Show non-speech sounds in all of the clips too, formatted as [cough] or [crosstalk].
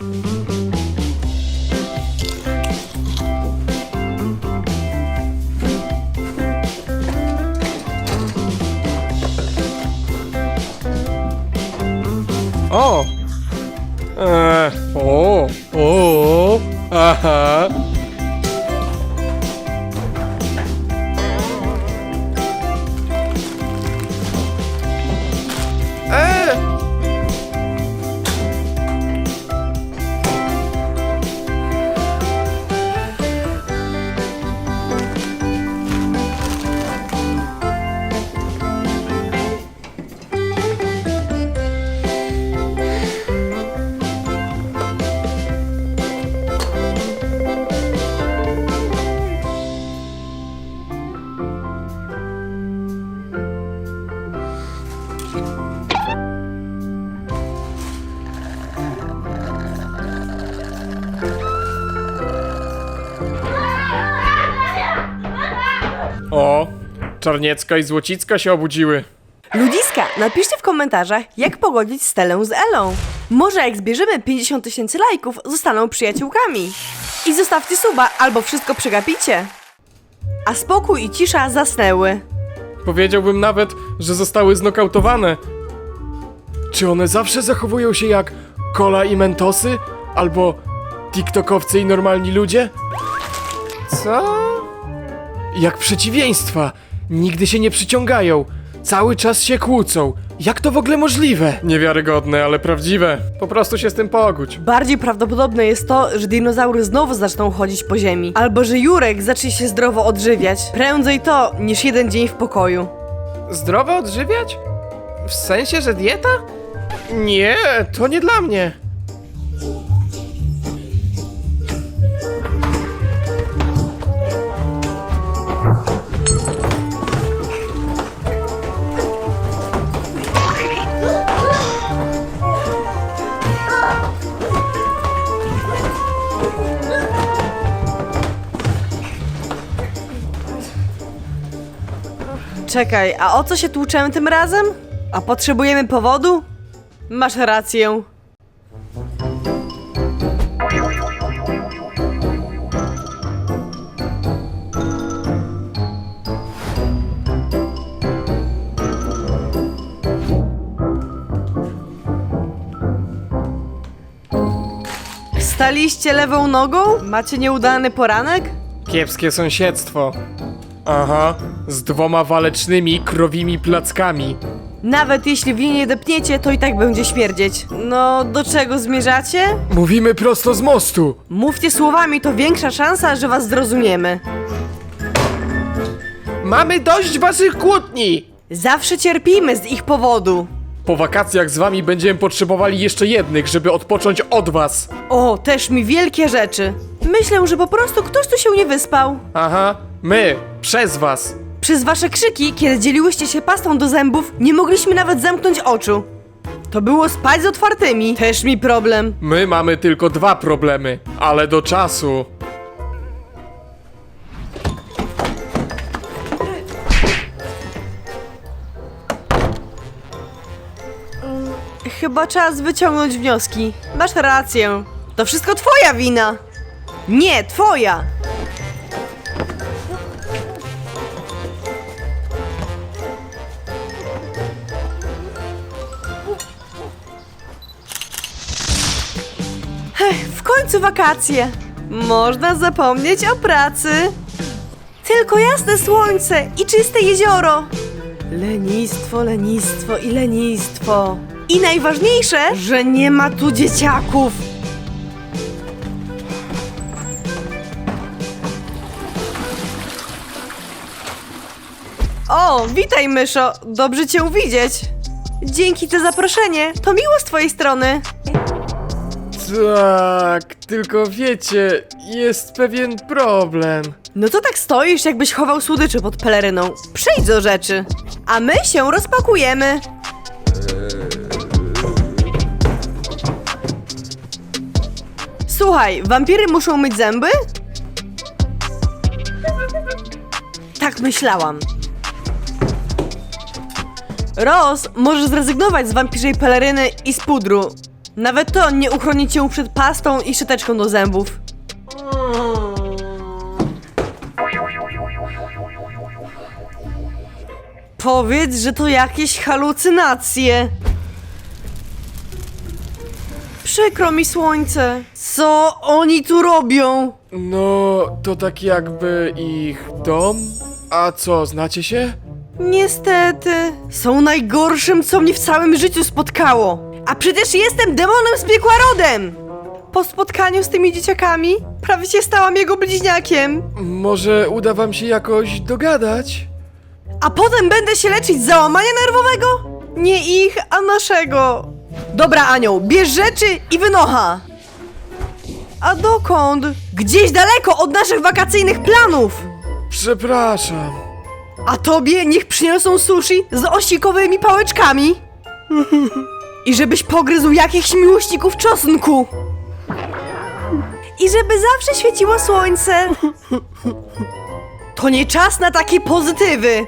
O! Czarniecka i Złocicka się obudziły. Ludziska, napiszcie w komentarzach, jak pogodzić Stelę z Elą. Może jak zbierzemy 50 tysięcy lajków, zostaną przyjaciółkami. I zostawcie suba, albo wszystko przegapicie. A spokój i cisza zasnęły. Powiedziałbym nawet, że zostały znokautowane. Czy one zawsze zachowują się jak kola i mentosy? Albo tiktokowcy i normalni ludzie? Co? Jak przeciwieństwa. Nigdy się nie przyciągają. Cały czas się kłócą. Jak to w ogóle możliwe? Niewiarygodne, ale prawdziwe. Po prostu się z tym pogódź. Bardziej prawdopodobne jest to, że dinozaury znowu zaczną chodzić po ziemi. Albo że Jurek zacznie się zdrowo odżywiać. Prędzej to, niż jeden dzień w pokoju. Zdrowo odżywiać? W sensie, że dieta? Nie, to nie dla mnie. Czekaj, a o co się tłuczemy tym razem? A potrzebujemy powodu? Masz rację. Wstaliście lewą nogą? Macie nieudany poranek? Kiepskie sąsiedztwo. Aha, z dwoma walecznymi, krowimi plackami. Nawet jeśli w nie depniecie, to i tak będzie śmierdzieć. No, do czego zmierzacie? Mówimy prosto z mostu. Mówcie słowami, to większa szansa, że was zrozumiemy. Mamy dość waszych kłótni! Zawsze cierpimy z ich powodu. Po wakacjach z wami będziemy potrzebowali jeszcze jednych, żeby odpocząć od was. O, też mi wielkie rzeczy. Myślę, że po prostu ktoś tu się nie wyspał. Aha, my, przez was. Przez wasze krzyki, kiedy dzieliłyście się pastą do zębów, nie mogliśmy nawet zamknąć oczu. To było spać z otwartymi. Też mi problem. My mamy tylko dwa problemy, ale do czasu. Chyba czas wyciągnąć wnioski. Masz rację. To wszystko twoja wina. Nie, twoja. Końcu wakacje. Można zapomnieć o pracy. Tylko jasne słońce i czyste jezioro. Lenistwo, lenistwo i lenistwo. I najważniejsze, że nie ma tu dzieciaków. O, witaj myszo, dobrze cię widzieć. Dzięki za zaproszenie, to miło z twojej strony. Tak, tylko wiecie, jest pewien problem. No to tak stoisz, jakbyś chował słodyczy pod peleryną. Przejdź do rzeczy. A my się rozpakujemy. Słuchaj, wampiry muszą myć zęby? Tak myślałam. Ros, możesz zrezygnować z wampirzej peleryny i z pudru. Nawet to nie uchroni cię przed pastą i szczoteczką do zębów. Powiedz, że to jakieś halucynacje. Przykro mi słońce. Co oni tu robią? No, to tak jakby ich dom? A co, znacie się? Niestety, są najgorszym, co mnie w całym życiu spotkało. A przecież jestem demonem z piekła rodem! Po spotkaniu z tymi dzieciakami prawie się stałam jego bliźniakiem. Może uda wam się jakoś dogadać? A potem będę się leczyć z załamania nerwowego? Nie ich, a naszego. Dobra, Anioł, bierz rzeczy i wynocha. A dokąd? Gdzieś daleko od naszych wakacyjnych planów. Przepraszam. A tobie niech przyniosą sushi z osikowymi pałeczkami. [laughs] I żebyś pogryzł jakichś miłośników czosnku. I żeby zawsze świeciło słońce. To nie czas na takie pozytywy.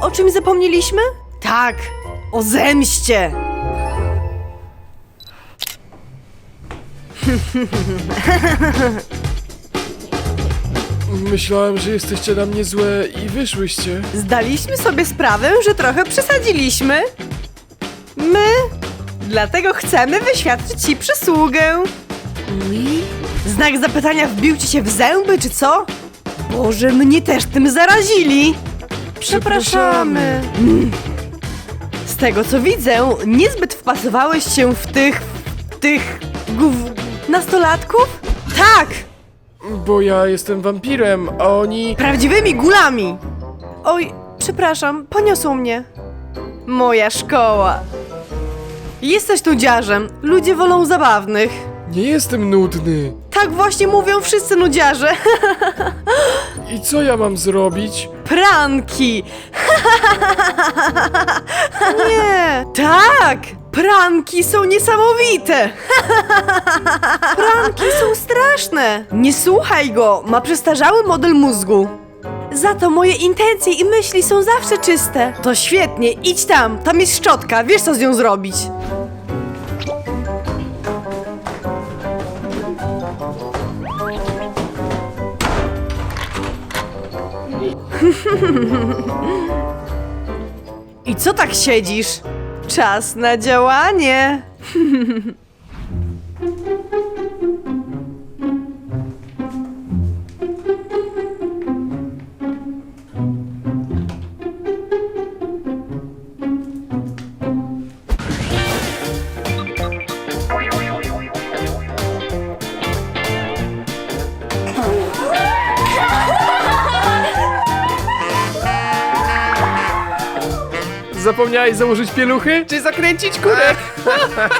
O czym zapomnieliśmy? Tak, o zemście. [laughs] Myślałem, że jesteście na mnie złe i wyszłyście. Zdaliśmy sobie sprawę, że trochę przesadziliśmy. My dlatego chcemy wyświadczyć ci przysługę. Mi? Znak zapytania wbił ci się w zęby, czy co? Boże, mnie też tym zarazili. Przepraszamy. Z tego co widzę, niezbyt wpasowałeś się w tych. w tych. gów. nastolatków? Tak! Bo ja jestem wampirem, a oni... Prawdziwymi gulami! Oj, przepraszam, poniosło mnie. Moja szkoła. Jesteś nudziarzem. Ludzie wolą zabawnych. Nie jestem nudny. Tak właśnie mówią wszyscy nudziarze. [laughs] I co ja mam zrobić? Pranki! [laughs] Nie! Tak! Pranki są niesamowite! [laughs] Pranki są straszne! Nie słuchaj go, ma przestarzały model mózgu. Za to moje intencje i myśli są zawsze czyste. To świetnie, idź tam, tam jest szczotka, wiesz co z nią zrobić. [laughs] I co tak siedzisz? Czas na działanie. [laughs] Zapomniałeś założyć pieluchy? Czy zakręcić kurek?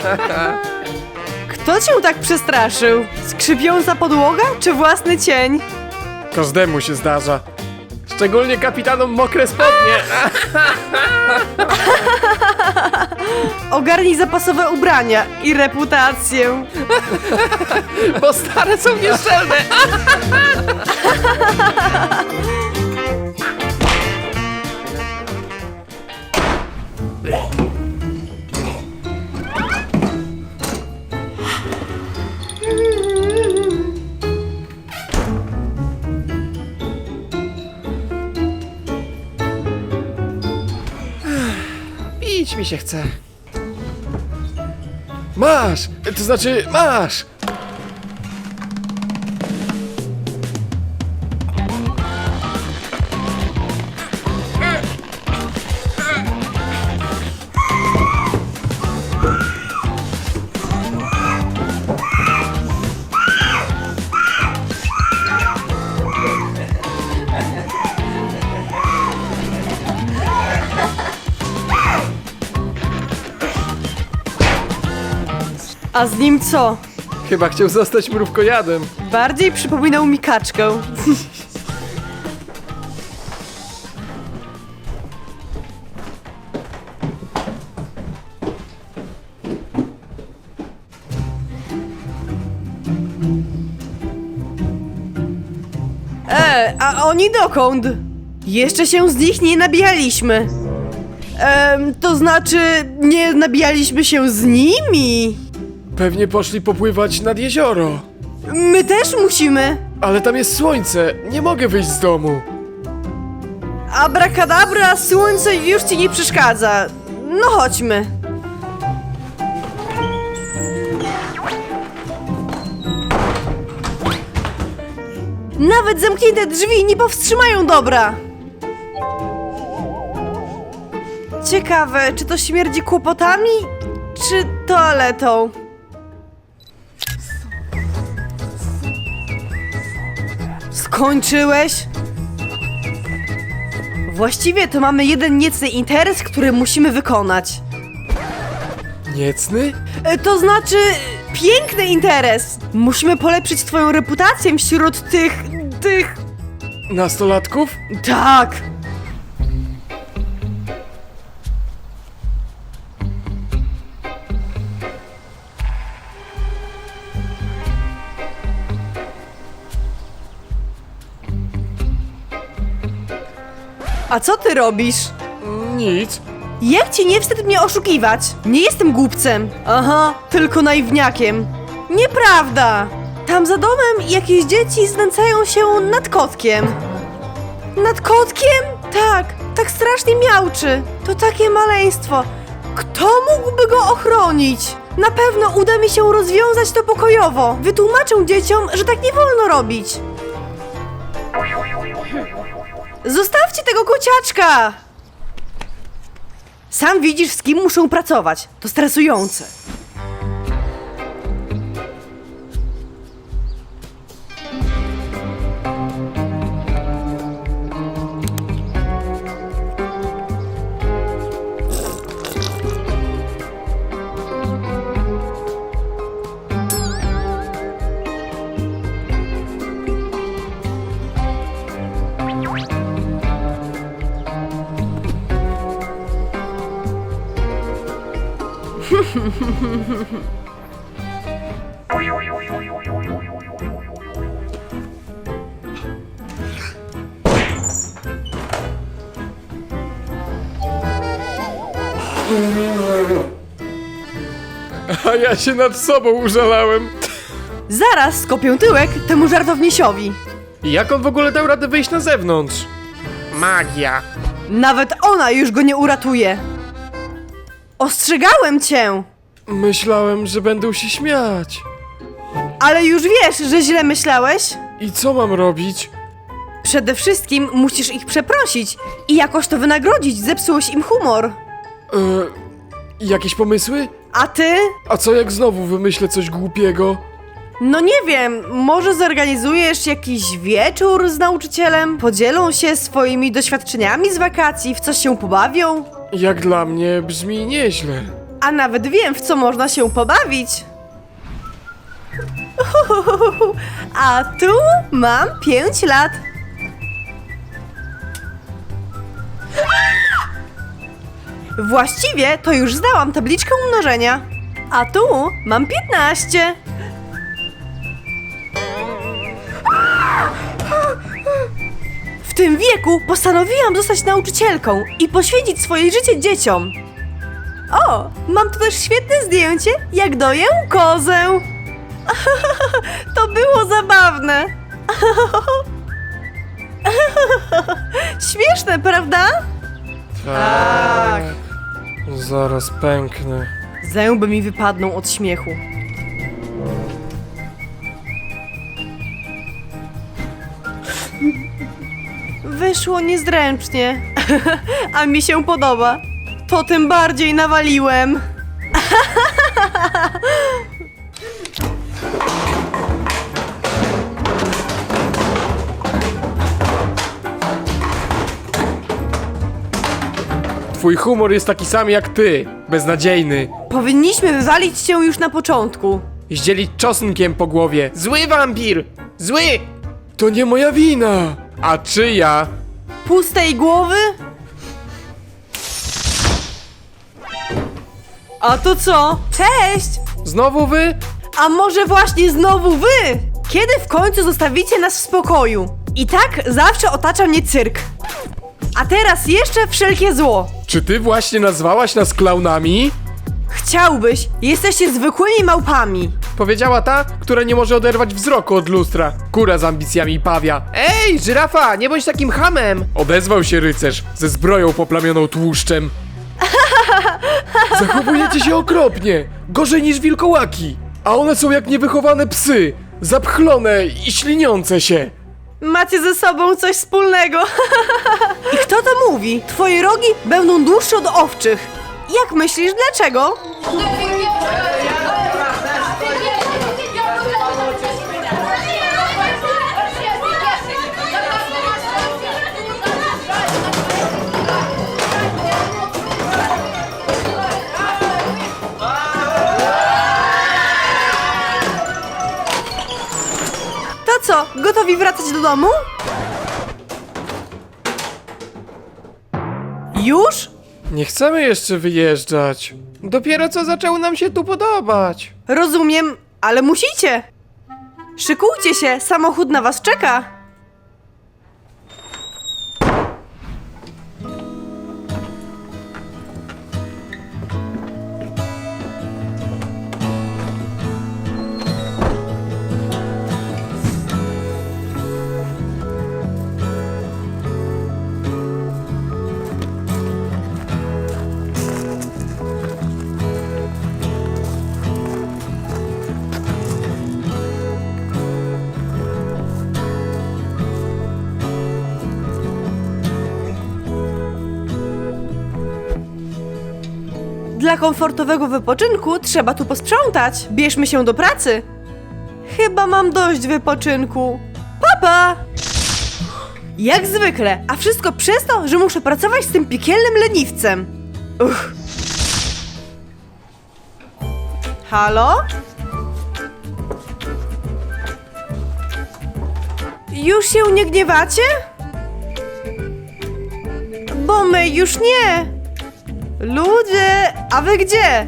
[laughs] Kto cię tak przestraszył? Skrzypiąca podłoga czy własny cień? Każdemu się zdarza. Szczególnie kapitanom mokre spodnie. [laughs] Ogarnij zapasowe ubrania i reputację. [laughs] Bo stare są nieszczelne. Pić mi się chce. Masz! To znaczy, masz! A z nim co? Chyba chciał zostać mrówkojadem. Bardziej przypominał mi kaczkę. [laughs] E, a oni dokąd? Jeszcze się z nich nie nabijaliśmy. Em, to znaczy, nie nabijaliśmy się z nimi. Pewnie poszli popływać nad jezioro. My też musimy. Ale tam jest słońce, nie mogę wyjść z domu. Abracadabra, słońce już ci nie przeszkadza. No chodźmy. Nawet zamknięte drzwi nie powstrzymają dobra. Ciekawe, czy to śmierdzi kłopotami, czy toaletą? Skończyłeś? Właściwie to mamy jeden niecny interes, który musimy wykonać. Niecny? E, To znaczy, piękny interes. Musimy polepszyć twoją reputację wśród tych. tych. Nastolatków? Tak. A co ty robisz? Nic. Jak ci nie wstyd mnie oszukiwać? Nie jestem głupcem. Aha, tylko naiwniakiem. Nieprawda! Tam za domem jakieś dzieci znęcają się nad kotkiem. Nad kotkiem? Tak, tak strasznie miałczy. To takie maleństwo. Kto mógłby go ochronić? Na pewno uda mi się rozwiązać to pokojowo. Wytłumaczę dzieciom, że tak nie wolno robić. Zostawcie tego kociaczka! Sam widzisz, z kim muszą pracować. To stresujące. A ja się nad sobą użalałem. Zaraz skopię tyłek temu żartowniesiowi. I jak on w ogóle dał radę wyjść na zewnątrz? Magia. Nawet ona już go nie uratuje. Ostrzegałem cię, Myślałem, że będą się śmiać. Ale już wiesz, że źle myślałeś. I co mam robić? Przede wszystkim musisz ich przeprosić i jakoś to wynagrodzić, zepsułeś im humor. E, jakieś pomysły? A ty? A co jak znowu wymyślę coś głupiego? No nie wiem, może zorganizujesz jakiś wieczór z nauczycielem? Podzielą się swoimi doświadczeniami z wakacji, w coś się pobawią? Jak dla mnie brzmi nieźle. A nawet wiem, w co można się pobawić. A tu mam 5 lat. Właściwie to już zdałam tabliczkę umnożenia. A tu mam 15. W tym wieku postanowiłam zostać nauczycielką i poświęcić swoje życie dzieciom. O, mam tu też świetne zdjęcie, jak doję kozę. [laughs] To było zabawne. [laughs] Śmieszne, prawda? Tak. Zaraz pęknę. Zęby mi wypadną od śmiechu. Wyszło niezręcznie, [laughs] a mi się podoba. To tym bardziej nawaliłem. Twój humor jest taki sam jak ty. Beznadziejny. Powinniśmy wywalić cię już na początku. Zdzielić czosnkiem po głowie. Zły wampir! Zły! To nie moja wina. A czyja? Pustej głowy? A to co? Cześć! Znowu wy? A może właśnie znowu wy? Kiedy w końcu zostawicie nas w spokoju? I tak zawsze otacza mnie cyrk. A teraz jeszcze wszelkie zło. Czy ty właśnie nazwałaś nas klaunami? Chciałbyś, jesteście zwykłymi małpami. Powiedziała ta, która nie może oderwać wzroku od lustra. Kura z ambicjami pawia. Ej, żyrafa, nie bądź takim hamem! Odezwał się rycerz ze zbroją poplamioną tłuszczem. [laughs] Zachowujecie się okropnie, gorzej niż wilkołaki. A one są jak niewychowane psy, zapchlone i śliniące się. Macie ze sobą coś wspólnego. I kto to mówi? Twoje rogi będą dłuższe od owczych. Jak myślisz, dlaczego? Co, gotowi wracać do domu? Już? Nie chcemy jeszcze wyjeżdżać. Dopiero co zaczęło nam się tu podobać. Rozumiem, ale musicie. Szykujcie się, samochód na was czeka. Dla komfortowego wypoczynku trzeba tu posprzątać. Bierzmy się do pracy. Chyba mam dość wypoczynku. Papa! Jak zwykle, a wszystko przez to, że muszę pracować z tym piekielnym leniwcem. Uch. Halo? Już się nie gniewacie? Bo my już nie. Ludzie, a wy gdzie?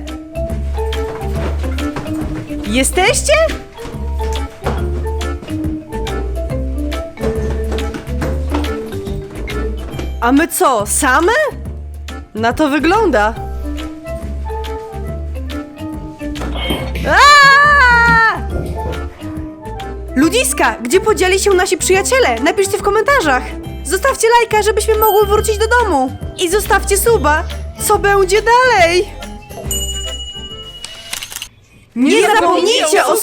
Jesteście? A my co, same? Na to wygląda. Ludziska, gdzie podzieli się nasi przyjaciele? Napiszcie w komentarzach. Zostawcie lajka, żebyśmy mogły wrócić do domu. I zostawcie suba. Co będzie dalej? Nie, zapomnijcie o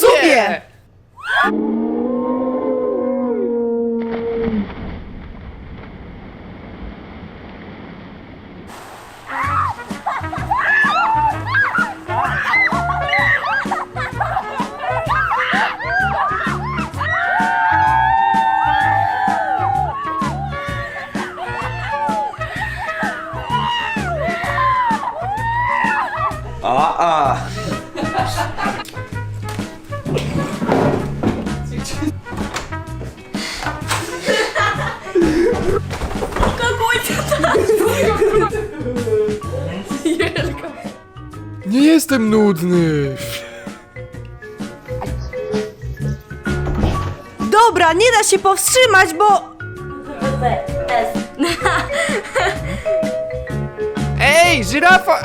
subie! Nie jestem nudny. Dobra, nie da się powstrzymać, bo... Ej, żyrafa!